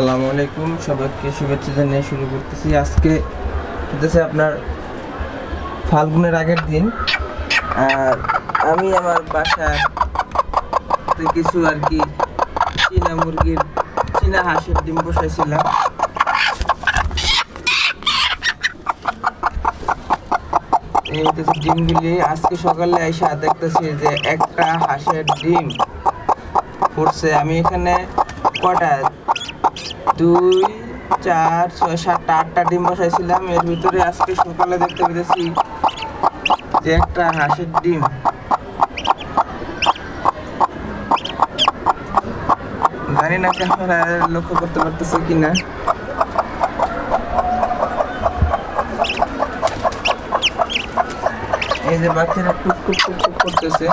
আসসালামু আলাইকুম, সবাইকে শুভেচ্ছা জানিয়ে শুরু করতেছি। আজকে হতেছে আপনার ফাল্গুনের আগের দিন। আর আমি আমার বাসায় কিছু আর কি চীনা মুরগির, চীনা হাঁসের ডিম বসাইছিলাম। ডিমগুলি আজকে সকালে এসে দেখতেছি যে একটা হাঁসের ডিম ফুটছে আমি এখানে কটা দুই, চার, ছয় সাতটা আটটা ডিম বসাইছিলাম। এর ভিতরে আজকে সকালে দেখতে পেরেছি যে একটা হাঁসের ডিম। জানি না ক্যামেরা লক্ষ্য করতে পারতেছে কিনা। এই যে বাচ্চারা টুক টুক টুক টুক করতেছে।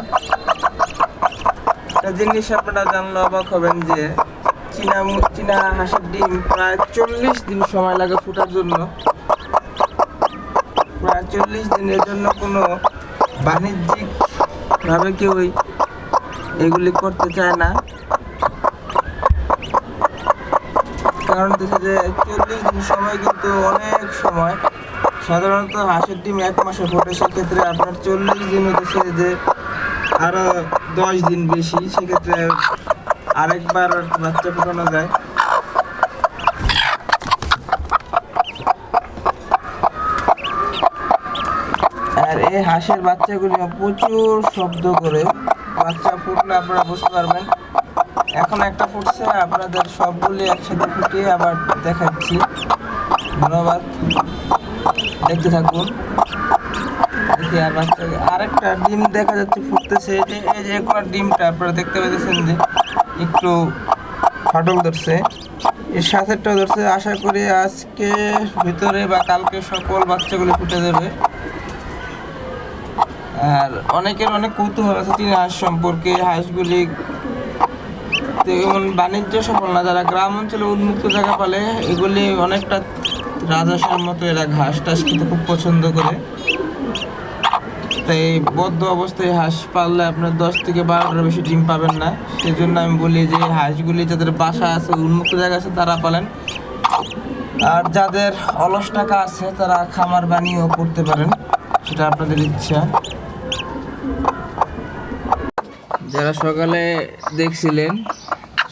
একটা জিনিস আপনারা জানলে অবাক হবেন যে চীনা চীনা হাঁসের ডিম। প্রায় চল্লিশ দিন সময় লাগে জন্য। প্রায় চল্লিশ জন্য কোনো কেউই এগুলি করতে চায় না। কারণ হচ্ছে যে চল্লিশ দিন সময় কিন্তু অনেক সময়। সাধারণত হাঁসের ডিম এক মাসে ফোটে। সেক্ষেত্রে আপনার চল্লিশ দিন হচ্ছে যে আরও দশ দিন বেশি। সেক্ষেত্রে আরেকবার বাচ্চা ফোটানো যায় আর এই হাঁসের বাচ্চাগুলি প্রচুর শব্দ করে বাচ্চা ফুটলে আপনারা বুঝতে পারবেন এখন একটা ফুটছে আপনাদের সবগুলি একসাথে ফুটিয়ে আবার দেখাচ্ছি ধন্যবাদ দেখতে থাকুন আরেকটা ডিম দেখা যাচ্ছে ফুটতেছে এই যে এই যে ডিমটা আপনারা দেখতে পাচ্ছেন যে একটু ফাটল ধরছে। এর সাথেরটাও ধরছে, আশা করি আজকে ভিতরে বা কালকে সকল বাচ্চাগুলো ফুটে যাবে। আর অনেকের অনেক কৌতূহল আছে চীনা হাঁস সম্পর্কে। হাঁসগুলি তেমন বাণিজ্য সফল না, যারা গ্রাম অঞ্চলে উন্মুক্ত জায়গা পালে, এগুলি অনেকটা রাজস্বের মতো এরা ঘাস টাস খেতে খুব পছন্দ করে। তাই বদ্ধ অবস্থায় হাঁস পাললে আপনার দশ থেকে বারোটার বেশি ডিম পাবেন না। সেই জন্য আমি বলি যে হাঁসগুলি যাদের বাসা আছে, উন্মুক্ত জায়গা আছে, তারা পালেন। আর যাদের অলস টাকা আছে, তারা খামার বানিয়েও করতে পারেন। সেটা আপনাদের ইচ্ছা। যারা সকালে দেখছিলেন,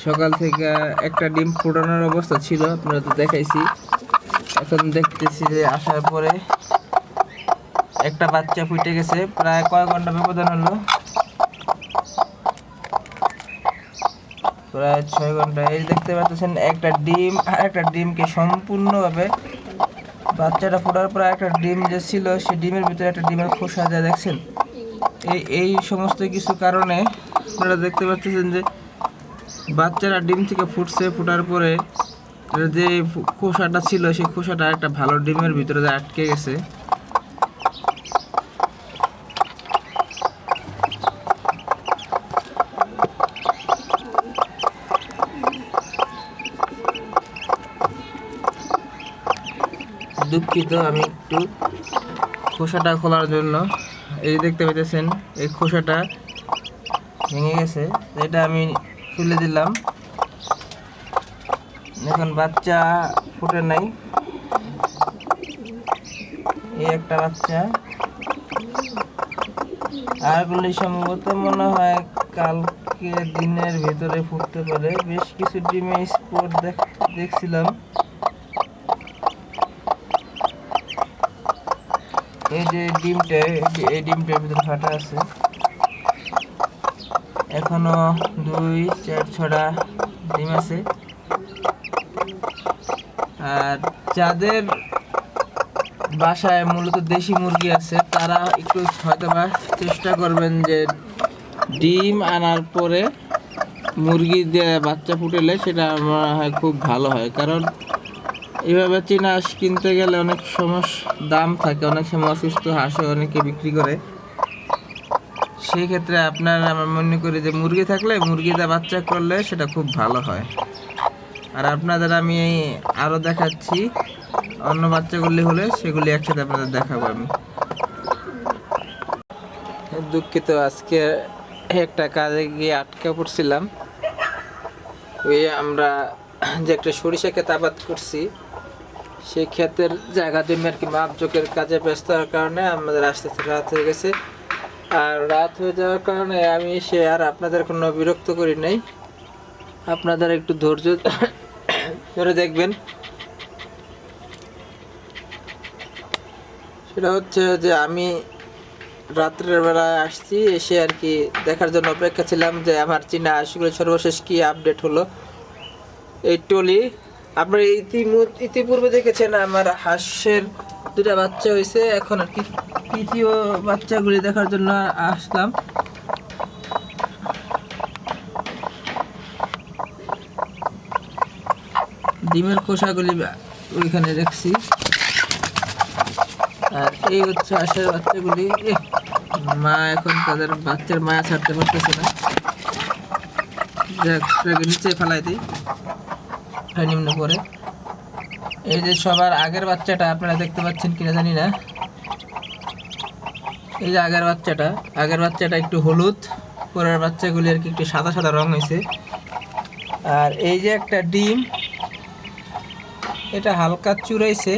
সকাল থেকে একটা ডিম ফোটানোর অবস্থা ছিল আপনারা তো দেখাইছি। এখন দেখতেছি যে, আসার পরে একটা বাচ্চা ফুটে গেছে, প্রায় কয় ঘণ্টা ব্যবধান হলো? প্রায় ছয় ঘণ্টা। এই দেখতে পাচ্ছেন, একটা ডিম, আর একটা ডিমকে সম্পূর্ণভাবে বাচ্চাটা ফোটার পর একটা ডিম যে ছিল সেই ডিমের ভিতরে একটা ডিমের খোসা যা দেখছেন? এই এই সমস্ত কিছু কারণে আপনারা দেখতে পাচ্ছেন যে বাচ্চারা ডিম থেকে ফুটছে, ফোটার পরে যে খোসাটা ছিল, সেই খোসাটা একটা ভালো ডিমের ভিতরে আটকে গেছে। দুঃখিত, আমি একটু খোসাটা খোলার জন্য। এই দেখতে পেতেছেন এই খোসাটা ভেঙে গেছে এটা আমি ফেলে দিলাম। এখন বাচ্চা ফুটে নাই। এই একটা বাচ্চা। আরগুলি সম্ভবত মনে হয় কালকে দিনের ভেতরে ফুটতে পারে। বেশ কিছু ডিমে স্পট দেখছিলাম। এই যে ডিমটা, এই ডিমটার ভিতরে ফাটা আছে। এখনও দুই, চার, ছটা ডিম আছে। আর যাদের বাসায় মূলত দেশি মুরগি আছে, তারা একটু হয়তো বা চেষ্টা করবেন যে ডিম আনার পরে মুরগি দিয়ে বাচ্চা ফুটেলে সেটা আমার হয় খুব ভালো হয়। কারণ এভাবে চীনা হাঁস কিনতে গেলে অনেক সমস্যা দাম থাকে, অনেক সময় অসুস্থ হাঁসও অনেকে বিক্রি করে। সেই ক্ষেত্রে আপনার আমার মনে করি যে মুরগি থাকলে মুরগিতে বাচ্চা করলে সেটা খুব ভালো হয়। আর আপনাদের আমি আরও দেখাচ্ছি, অন্য বাচ্চাগুলি হলে সেগুলি একসাথে আপনাদের দেখাবো আমি। দুঃখিত, আজকে একটা কাজে গিয়ে আটকা পড়ছিলাম। ওই আমরা যে একটা সরিষা ক্ষেত আবাদ করছি সেই ক্ষেতের জায়গা জমি আর কি মাপজোকের কাজে ব্যস্ত হওয়ার কারণে আমাদের আসতে আসতে রাত হয়ে গেছে। আর রাত হয়ে যাওয়ার কারণে আমি সে আর আপনাদের কোনো বিরক্ত করি নাই। আপনাদের একটু ধৈর্য ধরে দেখবেন। সেটা হচ্ছে যে আমি রাত্রের বেলায় আসছি, এসে আর কি দেখার জন্য অপেক্ষা ছিলাম যে আমার চীনা হাঁসগুলো সর্বশেষ কি আপডেট হলো। এই টলি আপনারা ইতিপূর্বে দেখেছেন আমার হাঁসের দুটা বাচ্চা হয়েছে। এখন আর কি তৃতীয় বাচ্চাগুলি দেখার জন্য আসলাম। ডিমের খোসাগুলি ওইখানে রাখছি। আর এই হচ্ছে হাঁসের বাচ্চাগুলি। মা এখন তাদের বাচ্চার মায়া ছাড়তে পারতেছে না। নিচে ফেলাই দিই। নিম্ন করে। এই যে সবার আগের বাচ্চাটা, আপনারা দেখতে পাচ্ছেন কিনা জানি না। এই যে আগের বাচ্চাটা আগের বাচ্চাটা একটু হলুদ, পরের বাচ্চাগুলি আর কি একটু সাদা সাদা রং হয়েছে। আর এই যে একটা ডিম, এটা হালকা চুরাইছে।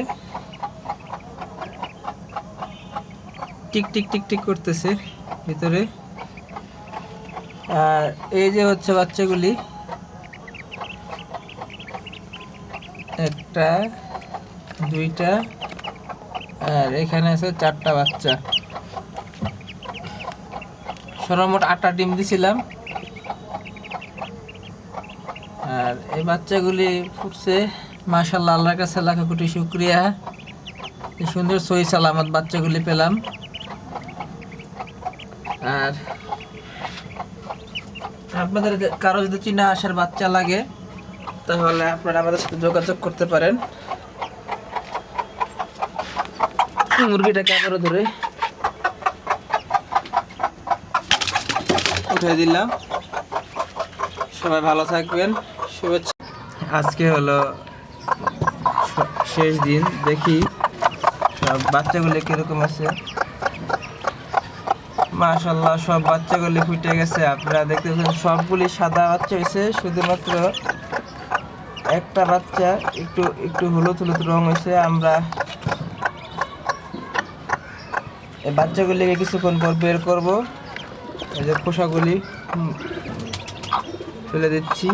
টিক টিক টিক টিক করতেছে ভিতরে। আর এই যে হচ্ছে বাচ্চাগুলি একটা, দুইটা, আর এখানে আছে চারটা বাচ্চা। সর্বমোট আটটা ডিম দিছিলাম। আর এই বাচ্চাগুলি ফুটছে। মাশাল্লাহ আল্লাহর কাছে লাখ কোটি শুক্রিয়া। সুন্দর সই সালামত বাচ্চাগুলি পেলাম। আর আপনাদের কারও যদি চীনা আসার বাচ্চা লাগে তাহলে আপনারা আমাদের সাথে যোগাযোগ করতে পারেন। মুরগিটাকে আবারও ধরে উঠে দিলাম। সবাই ভালো থাকবেন, শুভেচ্ছা। আজকে হলো শেষ দিন, দেখি সব বাচ্চাগুলি কীরকম আছে। মাশাল্লাহ সব বাচ্চাগুলি ফুটে গেছে। আপনারা দেখতে পাচ্ছেন সবগুলি সাদা বাচ্চা হয়েছে, শুধুমাত্র একটা বাচ্চা একটু একটু হলুদ হলুদ রং হয়েছে, আমরা এই বাচ্চাগুলিকে কিছুক্ষণ পর বের করব। এই যে খোসাগুলি ফেলে দিচ্ছি।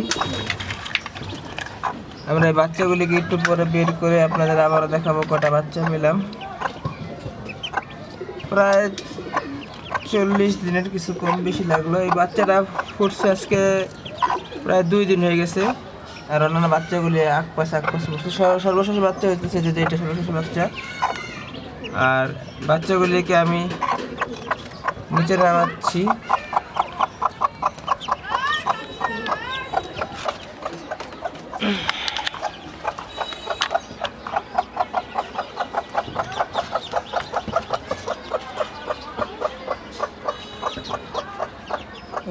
আমরা এই বাচ্চাগুলিকে একটু পরে বের করে আপনাদের আবারও দেখাবো কটা বাচ্চা পেলাম। প্রায় চল্লিশ দিনের কিছু কম বেশি লাগল। এই বাচ্চাটা ফুটছে আজকে প্রায় দুই দিন হয়ে গেছে। আর অন্যান্য বাচ্চাগুলি আক পাশ আক পাশ বসছে সর্বশেষ বাচ্চা হইতেছে যে এটা সর্বশেষ বাচ্চা। আর বাচ্চাগুলিকে আমি নিচে নামাচ্ছি।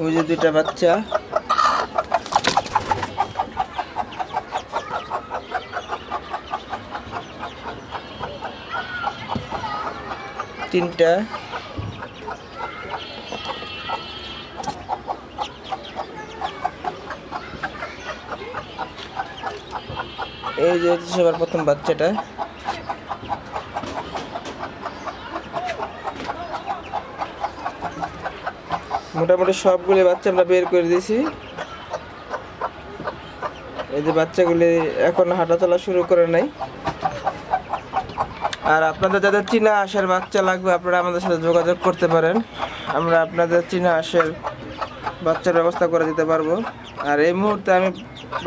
ওই যে দুটা বাচ্চা। তিনটা। এই যে হচ্ছে সবার প্রথম বাচ্চাটা। মোটামুটি সবগুলি বাচ্চা আমরা বের করে দিয়েছি। এই যে বাচ্চাগুলি এখন হাঁটাচলা শুরু করে নাই। আর আপনাদের যাদের চীনা আঁশের বাচ্চা লাগবে, আপনারা আমাদের সাথে যোগাযোগ করতে পারেন। আমরা আপনাদের চীনা আঁশের বাচ্চার ব্যবস্থা করে দিতে পারব। আর এই মুহূর্তে আমি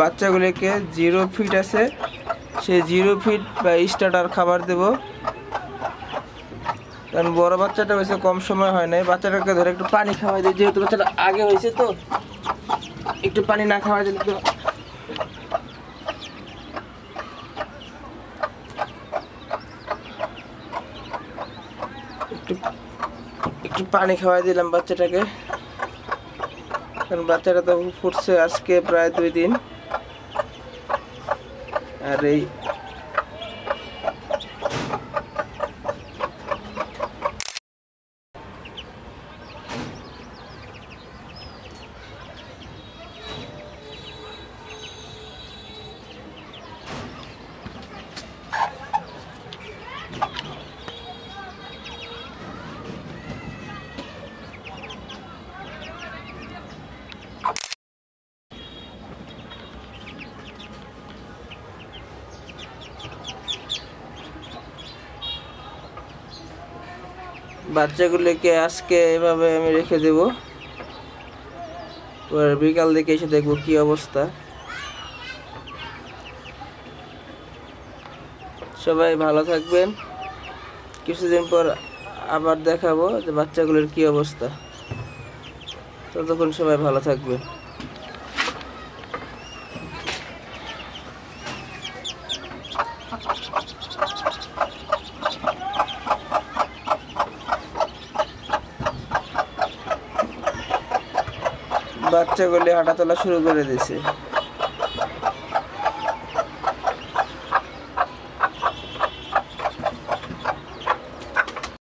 বাচ্চাগুলিকে জিরো ফিট আছে, সেই জিরো ফিট বা স্টার্টার খাবার দেব। কারণ বড় বাচ্চাটা হয়েছে কম সময় হয় নাই। বাচ্চাটাকে ধরে একটু পানি খাওয়াই দিই, যেহেতু বাচ্চাটা আগে হয়েছে তো। একটু পানি না খাওয়াই দিলে তো একটু একটু পানি খাওয়াই দিলাম বাচ্চাটাকে। কারণ বাচ্চাটা তো ফুটছে আজকে প্রায় দুই দিন। আর এই বাচ্চাগুলিকে আজকে এভাবে আমি রেখে দেব। বিকাল দিকে এসে দেখব কি অবস্থা। সবাই ভালো থাকবেন। কিছুদিন পর আবার দেখাবো যে বাচ্চাগুলোর কি অবস্থা। ততক্ষণ সবাই ভালো থাকবেন। বাচ্চাগুলি হাঁটাচলা শুরু করে দিয়েছে।